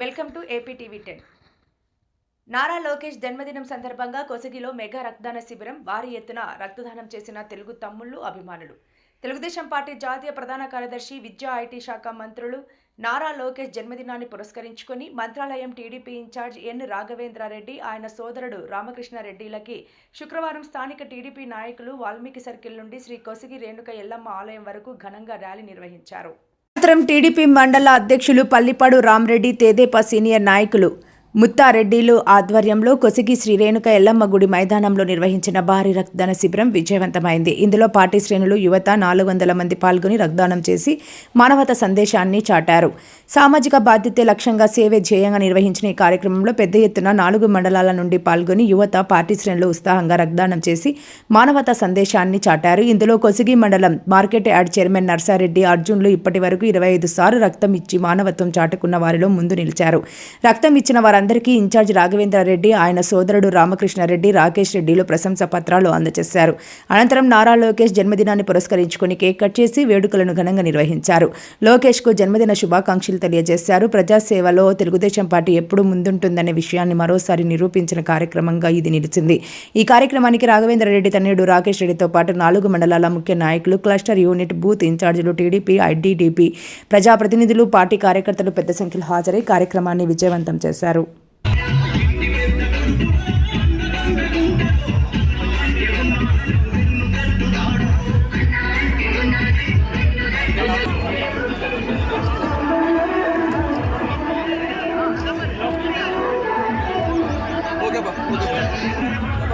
Welcome to AP TV ten Nara Lokesh జన్మదినం సందర్భంగా కొసగిలో mega రక్తదాన శిబిరం భారీ ఎత్తున రక్తదానం చేసిన తెలుగు తమ్ముళ్ళు అభిమానులు. తెలుగుదేశం పార్టీ జాతీయ ప్రధాన కార్యదర్శి విద్యా ఐటీ శాఖ మంత్రులు నారా లోకేష్ జన్మదినాన్ని పురస్కరించుకొని Mantralayam TDP incharge N Raghavendra Reddy ఆయన సోదరుడు రామకృష్ణారెడ్డిలకి శుక్రవారం స్థానిక టీడీపీ నాయకులు వాల్మీకి సర్కిల్ నుండి శ్రీ కొసిగి రేణుక ఎల్లమ్మ ఆలయం వరకు ఘనంగా ర్యాలీ నిర్వహించారు. అనంతరం టీడీపీ మండల అధ్యక్షులు పల్లిపాడు రామరెడ్డి తేదేపా సీనియర్ నాయకులు ముత్తారెడ్డిలు ఆధ్వర్యంలో కొసిగి శ్రీ రేణుక ఎల్లమ్మ గుడి మైదానంలో నిర్వహించిన భారీ రక్తదాన శిబిరం విజయవంతమైంది. ఇందులో పార్టీ శ్రేణులు యువత నాలుగు వందల మంది పాల్గొని రక్తదానం చేసి మానవత సందేశాన్ని చాటారు. సామాజిక బాధ్యత లక్ష్యంగా సేవే ధ్యేయంగా నిర్వహించిన ఈ కార్యక్రమంలో పెద్ద ఎత్తున నాలుగు మండలాల నుండి పాల్గొని యువత పార్టీ శ్రేణులు ఉత్సాహంగా రక్తదానం చేసి మానవత సందేశాన్ని చాటారు. ఇందులో కొసిగి మండలం మార్కెట్ యార్డ్ చైర్మన్ నర్సారెడ్డి అర్జున్లు ఇప్పటి వరకు ఇరవై ఐదు సార్లు రక్తం ఇచ్చి మానవత్వం చాటుకున్న వారిలో ముందు నిలిచారు. రక్తం ఇచ్చిన వారందరికీ ఇన్ఛార్జ్ రాఘవేంద్రారెడ్డి ఆయన సోదరుడు రామకృష్ణారెడ్డి రాకేష్ రెడ్డిలు ప్రశంస పత్రాలు అందజేశారు. అనంతరం నారా లోకేష్ జన్మదినాన్ని పురస్కరించుకుని కేక్ కట్ చేసి వేడుకలను ఘనంగా నిర్వహించారు. లోకేష్కు జన్మదిన శుభాకాంక్షలు తెలియజేశారు. ప్రజాసేవలో తెలుగుదేశం పార్టీ ఎప్పుడు ముందుంటుందనే విషయాన్ని మరోసారి నిరూపించిన కార్యక్రమంగా ఇది నిలిచింది. ఈ కార్యక్రమానికి రాఘవేంద్రారెడ్డి తనయుడు రాకేష్ రెడ్డితో పాటు నాలుగు మండలాల ముఖ్య నాయకులు క్లస్టర్ యూనిట్ బూత్ ఇన్ఛార్జీలు టీడీపీ ఐడీడీపీ ప్రజాప్రతినిధులు పార్టీ కార్యకర్తలు పెద్ద సంఖ్యలో హాజరై కార్యక్రమాన్ని విజయవంతం చేశారు. 봐.